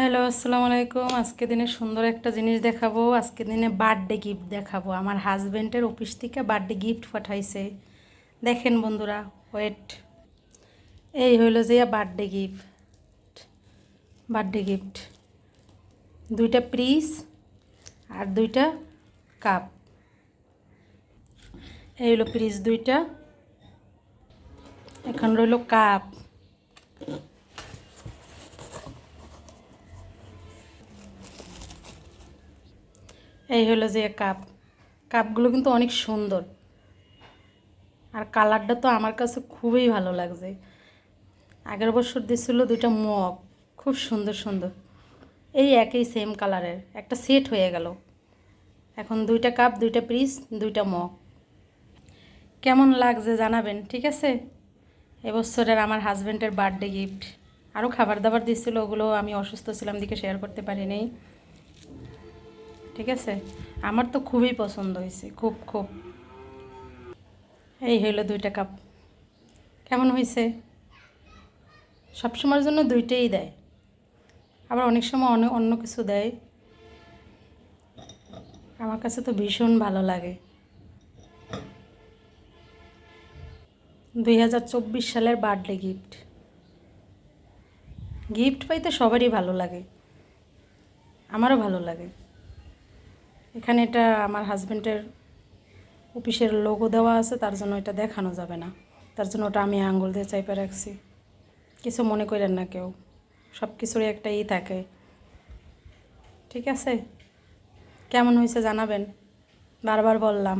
Hello, আসসালামু আলাইকুম। আজকে দিনে সুন্দর একটা জিনিস দেখাবো। আজকে দিনে বার্থডে গিফট দেখাবো। আমার হাজব্যান্ডের অফিস থেকে বার্থডে গিফট পাঠাইছে। দেখেন বন্ধুরা ওয়েট এই হইল যে বার্থডে গিফট বার্থডে গিফট দুইটা প্রিস আর দুইটা কাপ এই হলো প্রিস দুইটা। এখন রইল কাপ এই হলো যে কাপ কাপগুলো কিন্তু অনেক সুন্দর। আর কালারটা তো আমার কাছে খুবই ভালো লাগছে। আগের বছর দিছিল দুইটা মগ, খুব সুন্দর সুন্দর। এই একই সেম কালারের একটা সেট হয়ে গেল। এখন দুইটা কাপ দুইটা পিস দুইটা মগ। কেমন লাগছে জানাবেন, ঠিক আছে? এবছরের আমার হাজব্যান্ডের বার্থডে গিফট আরও খাবার দাবার দিচ্ছিল ওগুলো আমি অসুস্থ ছিলাম দিকে শেয়ার করতে পারিনি। ঠিক আছে? আমার তো খুবই পছন্দ হয়েছে, খুব খুব। এই হইল দুইটা কাপ। কেমন হয়েছে? সবসময়ের জন্য দুইটাই দেয়। আবার অনেক সময় অন্য অন্য কিছু দেয়। আমার কাছে তো ভীষণ ভালো লাগে। দুই হাজার চব্বিশ সালের বার্থডে গিফট। গিফট পাইতে সবারই ভালো লাগে। আমারও ভালো লাগে। এখানে এটা আমার হাজব্যান্ডের অফিসের লোগো দেওয়া আছে, তার জন্য এটা দেখানো যাবে না। তার জন্য ওটা আমি আঙুল দিয়ে চাইপে রাখছি। কিছু মনে করেন না কেউ। সব কিছুরই একটা ই থাকে। ঠিক আছে? কেমন হয়েছে জানাবেন? বারবার বললাম।